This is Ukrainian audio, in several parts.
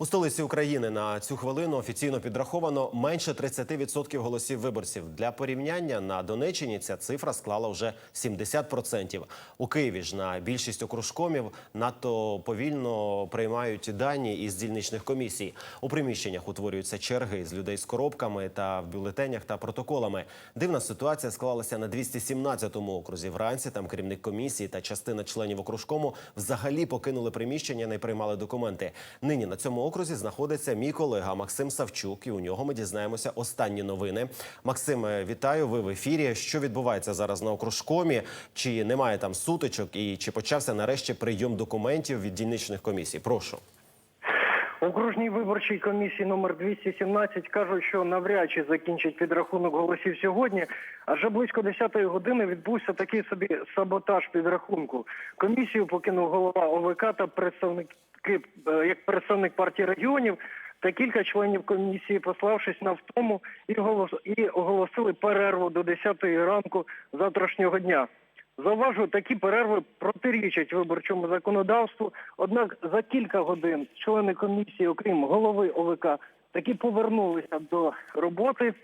У столиці України на цю хвилину офіційно підраховано менше 30% голосів виборців. Для порівняння на Донеччині ця цифра склала вже 70%. У Києві ж на більшість окружкомів надто повільно приймають дані із дільничних комісій. У приміщеннях утворюються черги з людей з коробками та в бюлетенях та протоколами. Дивна ситуація склалася на 217-му окрузі. Вранці там керівник комісії та частина членів окружкому взагалі покинули приміщення, не приймали документи. Нині на цьому окрузі знаходиться мій колега Максим Савчук, і у нього ми дізнаємося останні новини. Максиме, вітаю. Ви в ефірі. Що відбувається зараз на окружкомі? Чи немає там сутичок, і чи почався нарешті прийом документів від дільничних комісій? Прошу. Окружній виборчій комісії номер 217 кажуть, що навряд чи закінчить підрахунок голосів сьогодні. Адже близько 10-ї години відбувся такий собі саботаж підрахунку. Комісію покинув голова ОВК та представники е, як представник партії регіонів. Та кілька членів комісії, пославшись на втому, і і оголосили перерву до 10-ї ранку завтрашнього дня. Зауважу, такі перерви протирічать виборчому законодавству. Однак за кілька годин члени комісії, окрім голови ОВК, таки повернулися до роботи.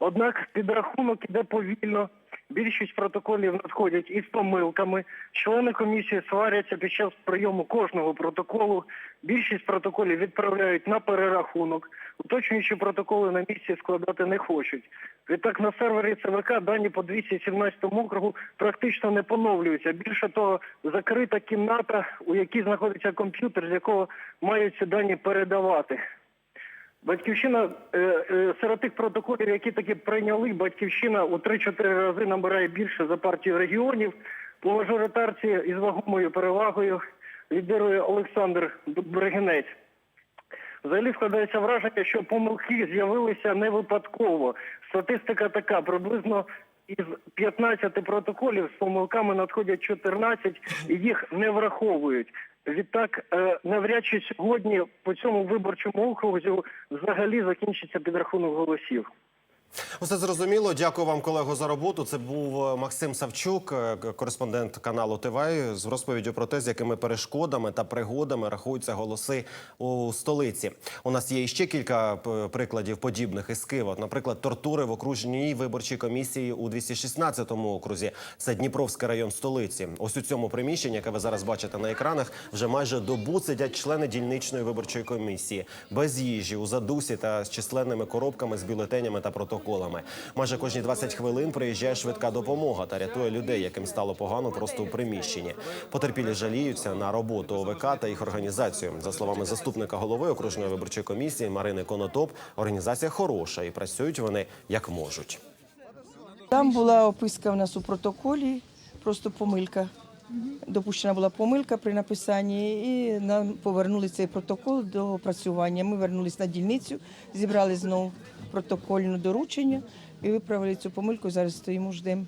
Однак підрахунок іде повільно. Більшість протоколів надходять із помилками. Члени комісії сваряться під час прийому кожного протоколу. Більшість протоколів відправляють на перерахунок. Уточнюючи протоколи на місці складати не хочуть. Відтак на сервері ЦВК дані по 217 округу практично не поновлюються. Більше того, закрита кімната, у якій знаходиться комп'ютер, з якого мають ці дані передавати. Батьківщина е, е, серед тих протоколів, які таки прийняли, батьківщина у 3-4 рази набирає більше за партію регіонів. По мажоритарці із вагомою перевагою лідирує Олександр Бригинець. Взагалі складається враження, що помилки з'явилися не випадково. Статистика така: приблизно із 15 протоколів з помилками надходять 14 і їх не враховують. Відтак, е, навряд чи сьогодні по цьому виборчому окрузі взагалі закінчиться підрахунок голосів. Усе зрозуміло. Дякую вам, колего, за роботу. Це був е, Максим Савчук, е, кореспондент каналу ТВ, з розповіддю про те, з якими перешкодами та пригодами рахуються голоси у столиці. У нас є ще кілька прикладів подібних із Києва. Наприклад, тортури в окружній виборчій комісії у 216-му окрузі. Це Дніпровський район столиці. Ось у цьому приміщенні, яке ви зараз бачите на екранах, вже майже добу сидять члени дільничної виборчої комісії без їжі у задусі та з численними коробками з бюлетенями та протоколами. Майже кожні 20 хвилин приїжджає швидка допомога та рятує людей, яким стало погано просто у приміщенні. Потерпілі жаліються на роботу ОВК та їх організацію. За словами заступника голови окружної виборчої комісії Марини Конотоп, організація хороша і працюють вони як можуть. Там була описка в нас у протоколі, просто помилка. Допущена була помилка при написанні, і нам повернули цей протокол до опрацювання. Ми вернулись на дільницю, зібрали знову протокольне доручення і виправили цю помилку. Зараз стоїмо, ждемо.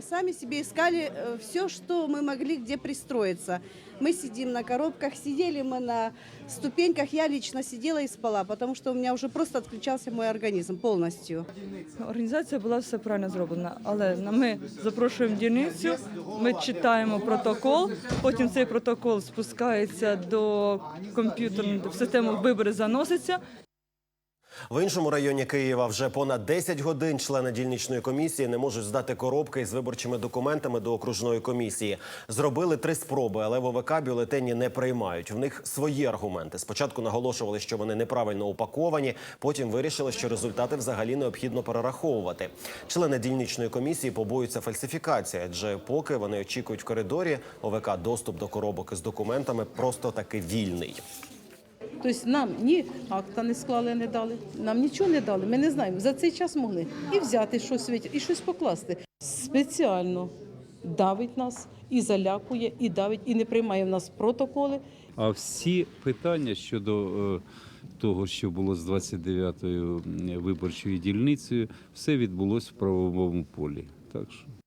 Сами себе искали все, что мы могли где пристроиться. Мы сидим на коробках, сидели мы на ступеньках. Я лично сидела и спала, потому что у меня уже просто отключался мой организм полностью. Організація була все правильно зроблена, але на- ми запрошуємо дільницю, ми читаємо протокол, потім цей протокол спускається до комп'ютерної в систему вибори заноситься. В іншому районі Києва вже понад 10 годин члени дільничної комісії не можуть здати коробки із виборчими документами до окружної комісії. Зробили три спроби, але в ОВК бюлетені не приймають. В них свої аргументи. Спочатку наголошували, що вони неправильно упаковані. Потім вирішили, що результати взагалі необхідно перераховувати. Члени дільничної комісії побоюються фальсифікації, адже поки вони очікують в коридорі, ОВК доступ до коробок із документами просто таки вільний. Тобто нам ні акта не склали, не дали, нам нічого не дали. Ми не знаємо. За цей час могли і взяти щось і щось покласти. Спеціально давить нас і залякує, і давить, і не приймає в нас протоколи. А всі питання щодо е, того, що було з 29-ю виборчою дільницею, все відбулося в правовому полі. Так що